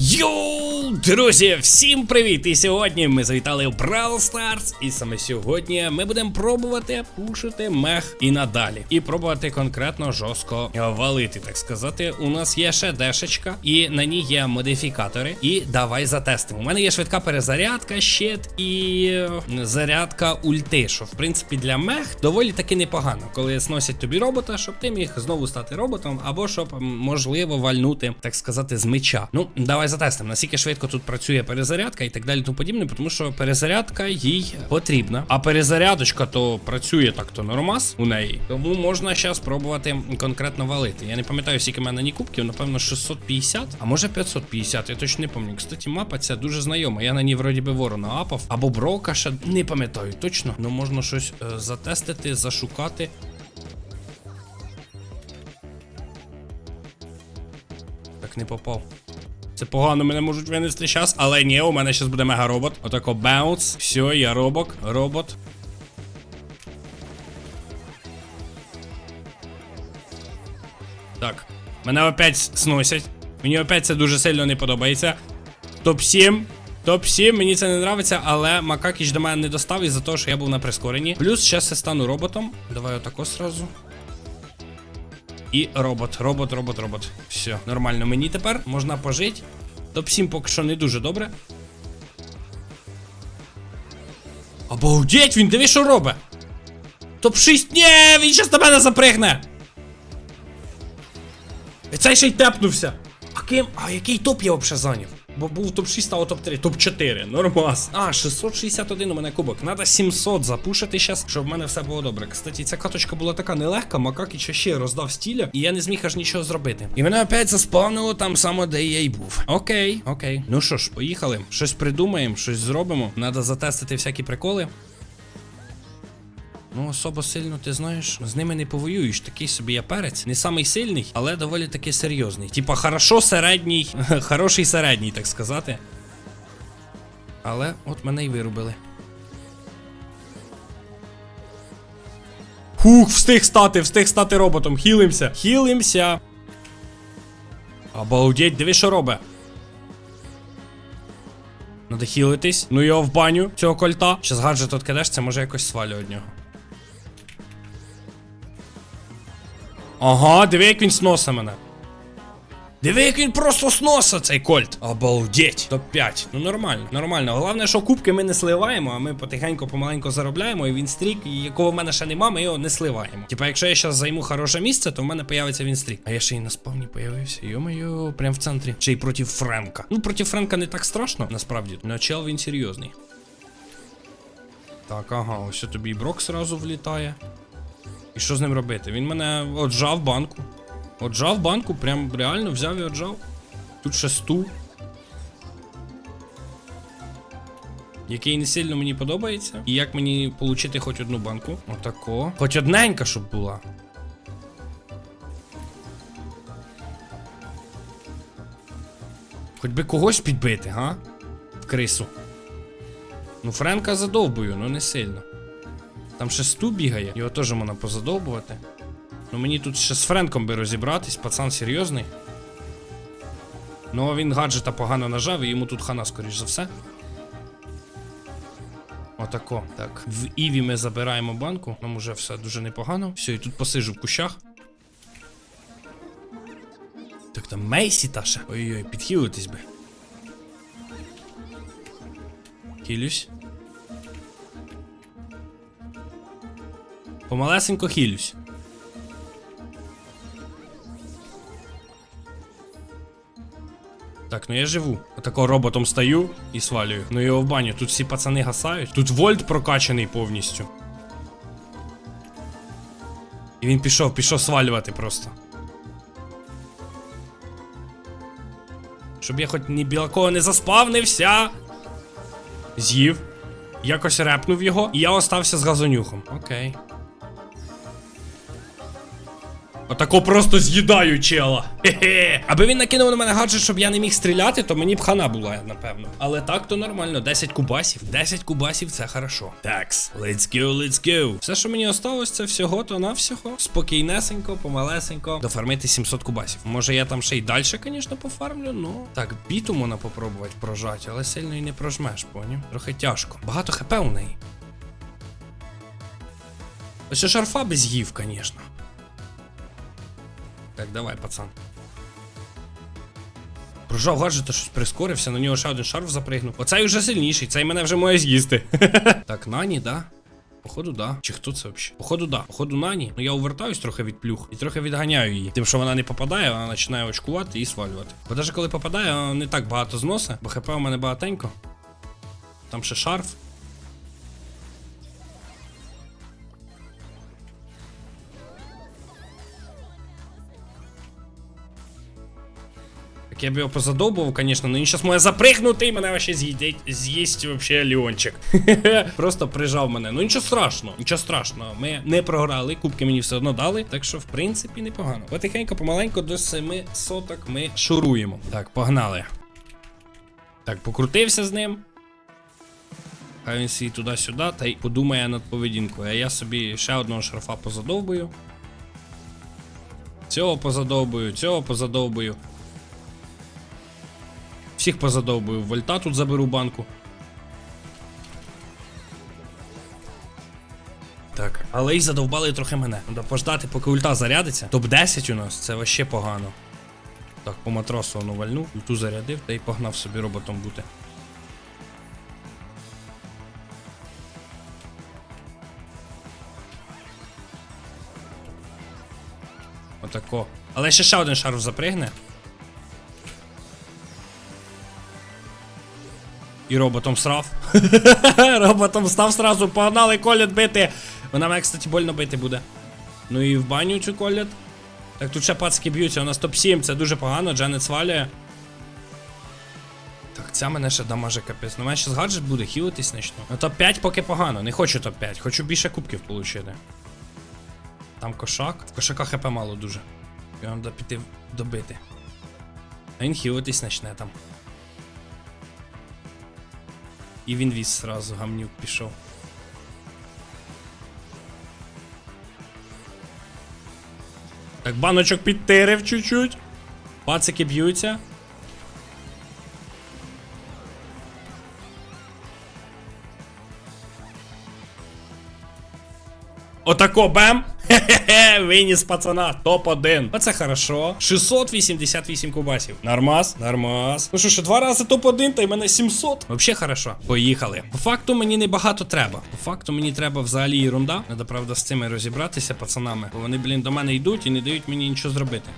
よー друзі, всім привіт! І сьогодні ми завітали в Brawl Stars. І саме сьогодні ми будемо пробувати пушити мех і надалі. І пробувати конкретно жорстко валити, так сказати. У нас є ще дешечка, і на ній є модифікатори. І давай затестимо. У мене є швидка перезарядка, щит і е, зарядка ульти. Що в принципі для мех доволі таки непогано, коли сносять тобі робота, щоб ти міг знову стати роботом, або щоб можливо вальнути, так сказати, з меча. Ну, давай затестимо, наскільки швидко тут працює перезарядка і так далі, тому подібне, тому що перезарядка їй потрібна. А перезарядочка то працює так-то нормас у неї. Тому можна зараз пробувати конкретно валити. Я не пам'ятаю, скільки в мене ні кубків, напевно, 650, а може 550, я точно не пам'ятаю. Кстати, мапа ця дуже знайома. Я на ній вроді би ворона апав, або брока ще не пам'ятаю точно. Ну можна щось е, затестити, зашукати. Так не попав. Це погано мене можуть винести зараз, але ні, у мене зараз буде мега робот. Отако баунс. Все, я робок, робот. Так. Мене опять сносять. Мені опять це дуже сильно не подобається. Топ-7. Топ-7, мені це не нравиться, але Макакіч до мене не достав із-за того, що я був на прискоренні. Плюс зараз я стану роботом. Давай отако сразу. І робот, робот, робот, робот. Все, нормально. Мені тепер можна пожити. Топ-7 поки що не дуже добре. Обалдеть, він диви, що робить. Топ-6. Ні, він зараз на мене запригне. І цей ще й тепнувся. А ким? А який топ я взагалі зайняв? Бо був топ-6, стало топ-3, топ-4, нормас. А, 661 у мене кубок. Надо 700 запушити зараз, щоб в мене все було добре. Кстати, ця каточка була така нелегка, Макакіч ще роздав стіля, і я не зміг аж нічого зробити. І мене опять заспавнило там само, де я й був. Окей, окей. Ну що ж, поїхали. Щось придумаємо, щось зробимо. Надо затестити всякі приколи. Ну, особо сильно, ти знаєш, з ними не повоюєш. Такий собі я перець. Не самий сильний, але доволі таки серйозний. Типа, хорошо середній, хороший середній, так сказати. Але от мене й вирубили. Хух, встиг стати, встиг стати роботом. Хілимся. Хілимся. Обалдеть, диви, що робить. Надо хілитись. Ну його в баню цього кольта. Щас гаджет откидеш, це може якось свалю від Ага, диви, як він сноса мене. Диви, як він просто сноса цей кольт. Обалдеть. Топ-5. Ну нормально, нормально. Головне, що кубки ми не сливаємо, а ми потихеньку помаленьку заробляємо, і він стрік, якого в мене ще нема, ми його не сливаємо. Типа, якщо я зараз займу хороше місце, то в мене появиться він стрік. А я ще й на спавні появився. Йо-моє, прям в центрі. Ще й проти Френка. Ну, проти Френка не так страшно, насправді. Но чел він серйозний. Так, ага, ось тобі і брок сразу влітає. Що з ним робити? Він мене отжав банку. Отжав банку, прям реально взяв і отжав. Тут ще стул. Який не сильно мені подобається. І як мені отримати хоч одну банку? Отако. Хоч одненька, щоб була. Хоч би когось підбити, га? В крису. Ну, Френка задовбую, ну не сильно. Там ще сту бігає, його теж можна позадовбувати. Ну мені тут ще з Френком би розібратись, пацан серйозний. Ну а він гаджета погано нажав і йому тут хана, скоріш за все. Отако. Так. В Іві ми забираємо банку. Нам уже все дуже непогано. Все, і тут посижу в кущах. Так там Мейсі та ще. Ой-ой, підхилитись би. Хилюсь. Помалесенько хилюсь. Так, ну я живу. Отако роботом стою і свалюю. Ну його в баню. Тут всі пацани гасають. Тут вольт прокачаний повністю. І він пішов, пішов свалювати просто. Щоб я хоч ні біля кого не заспавнився. З'їв. Якось репнув його, і я остався з газонюхом. Окей. Отако просто з'їдаю чела. Хе-хе. Аби він накинув на мене гаджет, щоб я не міг стріляти, то мені б хана була, напевно. Але так то нормально. 10 кубасів. 10 кубасів це хорошо. Такс, let's go, let's go. Все, що мені осталось, це всього то навсього. Спокійнесенько, помалесенько. Дофармити 700 кубасів. Може я там ще й далі, звісно, пофармлю, ну. Так, біту можна попробувати прожати, але сильно і не прожмеш, поняв? Трохи тяжко. Багато хп у неї. Ось шарфа би з'їв, звісно. Так, давай, пацан. Прожав гаджета, щось прискорився, на нього ще один шарф запригнув. Оцей вже сильніший, цей мене вже може з'їсти. так, Нані, да? Походу, да. Чи хто це взагалі? Походу, да. Походу, Нані. Ну я увертаюсь трохи від плюх і трохи відганяю її. Тим, що вона не попадає, вона починає очкувати і свалювати. Бо навіть коли попадає, вона не так багато зносить, бо хп у мене багатенько. Там ще шарф. Так я б його позадовбував, звісно, але він зараз може запригнути і мене вообще з'їдить, з'їсть вообще Леончик. Просто прижав мене. Ну нічого страшного, нічого страшного. Ми не програли, кубки мені все одно дали, так що в принципі непогано. Потихеньку, помаленьку до 7 соток ми шуруємо. Так, погнали. Так, покрутився з ним. Хай він свій туди-сюди та й подумає над поведінкою. А я собі ще одного шарфа позадовбую. Цього позадовбую, цього позадовбую. Всіх позадовбую. Вольта тут заберу банку. Так, але й задовбали трохи мене. Треба пождати, поки ульта зарядиться. Топ-10 у нас, це вообще погано. Так, по матросу воно вальнув, ульту зарядив та й погнав собі роботом бути. Отако. Але ще ще один шарф запригне. І роботом срав. роботом став сразу, погнали колят бити. Вона мене, кстати, больно бити буде. Ну і в баню цю колят. Так тут ще пацки б'ються, у нас топ-7, це дуже погано, Дженет свалює. Так, ця мене ще дамаже капець. Ну, мене ще гаджет буде, хілитись начну. Ну топ-5 поки погано, не хочу топ-5, хочу більше кубків отримати. Там кошак. В кошака хп мало дуже. Його треба піти добити. А він хілитись начне там. І він віз сразу, гамнюк пішов. Так, баночок підтирив чуть-чуть. Пацики б'ються. Отако бем! Хе-хе-хе, виніс пацана, топ-1. Оце хорошо. 688 кубасів. Нормас, нормас. Ну що, ще два рази топ-1, та й мене 700. Вообще хорошо. Поїхали. По факту мені не багато треба. По факту мені треба взагалі ерунда. Надо, правда, з цими розібратися, пацанами. Бо вони, блін, до мене йдуть і не дають мені нічого зробити.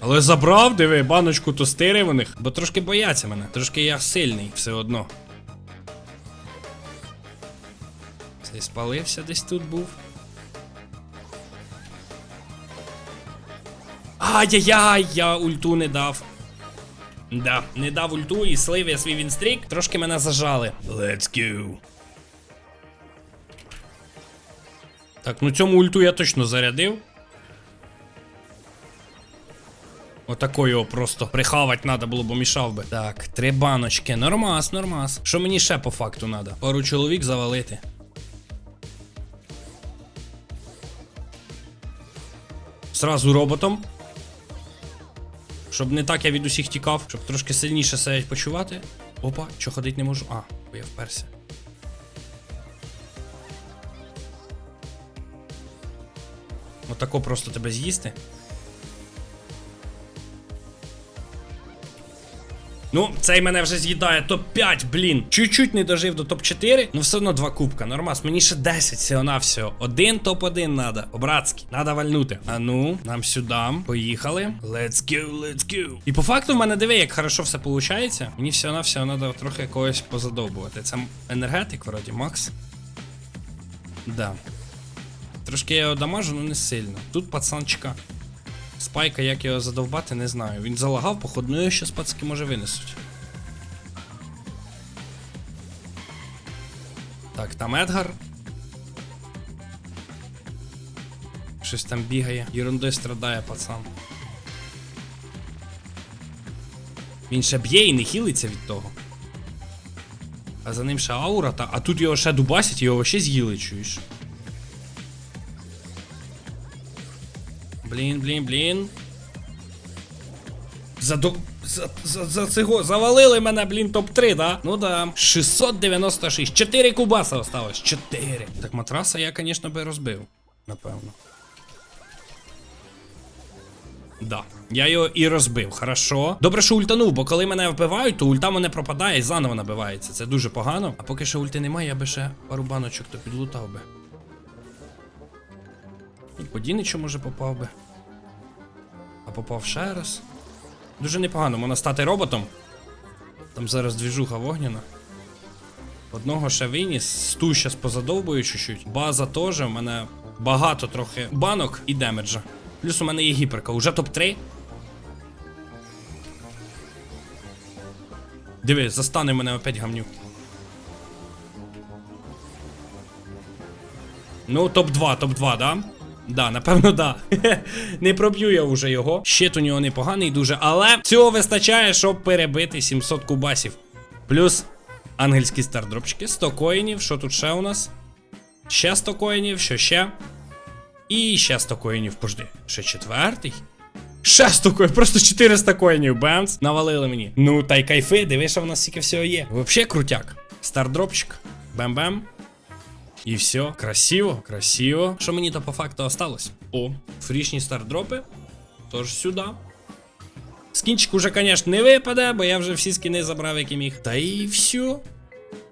Але забрав, диви, баночку тостири у них, бо трошки бояться мене. Трошки я сильний все одно. Цей спалився десь тут був. Ай-яй-яй, я ульту не дав. Да, не дав ульту і слив я свій вінстрік. Трошки мене зажали. Let's go. Так, ну цьому ульту я точно зарядив. Отако його просто прихавать надо було, бо мішав би. Так, три баночки. Нормас, нормас. Що мені ще по факту надо? Пару чоловік завалити. Сразу роботом. Щоб не так я від усіх тікав, щоб трошки сильніше себе почувати. Опа, що ходить не можу. А, бо я вперся. Отако просто тебе з'їсти. Ну, цей мене вже з'їдає топ-5, блін. Чуть-чуть не дожив до топ-4, ну все одно два кубка. Нормас, мені ще 10 всього навсього. Один топ-1 надо. По-братськи, надо вальнути. А ну, нам сюди. Поїхали. Let's go, let's go. І по факту в мене диви, як хорошо все виходить. Мені всього навсього треба трохи когось позадовбувати. Це енергетик, вроді, Макс. Да. Трошки я його дамажу, але не сильно. Тут пацанчика. Спайка, як його задовбати, не знаю. Він залагав, походу, ну його щас пацки може винесуть. Так, там Едгар. Щось там бігає. Ерундою страдає, пацан. Він ще б'є і не хілиться від того. А за ним ще аура, та, а тут його ще дубасять, його ще з'їли, чуєш. Блін, блін, блін. За, до... за, за, за цього завалили мене, блін, топ-3, да? Ну да. 696. 4 кубаса осталось. 4. Так матраса я, звісно, би розбив. Напевно. Да. Я його і розбив, хорошо. Добре, що ультанув, бо коли мене вбивають, то ульта мене пропадає і заново набивається. Це дуже погано. А поки що ульти немає, я би ще пару баночок то підлутав би. І по Діничу, може, попав би. Попав ще раз. Дуже непогано, можна стати роботом. Там зараз двіжуха вогняна. Одного ще виніс, сту щас позадовбую чуть-чуть. База теж, в мене багато трохи банок і демеджа. Плюс у мене є гіперка, уже топ-3. Диви, застане мене опять гамнюк. Ну, топ-2, топ-2, да? Да, напевно, да. не проб'ю я вже його. Щит у нього непоганий дуже, але цього вистачає, щоб перебити 700 кубасів. Плюс ангельські стардропчики, 100 коїнів. Що тут ще у нас? Ще 100 коїнів, що ще? І ще 100 коїнів, пожди. Ще четвертий? Ще 100 коїнів, просто 400 коїнів, бемс. Навалили мені. Ну, та й кайфи, диви, що в нас стільки всього є. Вообще крутяк. Стардропчик. Бем-бем. І все, красиво, красиво. Що мені то по факту осталось? О, фрішні стардропи. Тож сюди. Скінчик уже, конечно, не випаде, бо я вже всі скіни забрав, які міг. Та і все.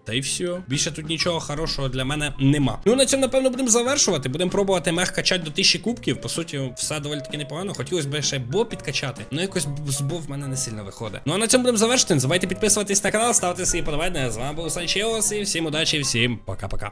Та й все. Більше тут нічого хорошого для мене нема. Ну на цьому, напевно, будемо завершувати. Будемо пробувати мех качати до 1000 кубків. По суті, все доволі таки непогано. Хотілося б ще бо підкачати. Ну якось з бо в мене не сильно виходить. Ну а на цьому будемо завершити. Не забувайте підписуватись на канал, ставити свої подобання. З вами був Санчеос і всім удачі, всім пока-пока.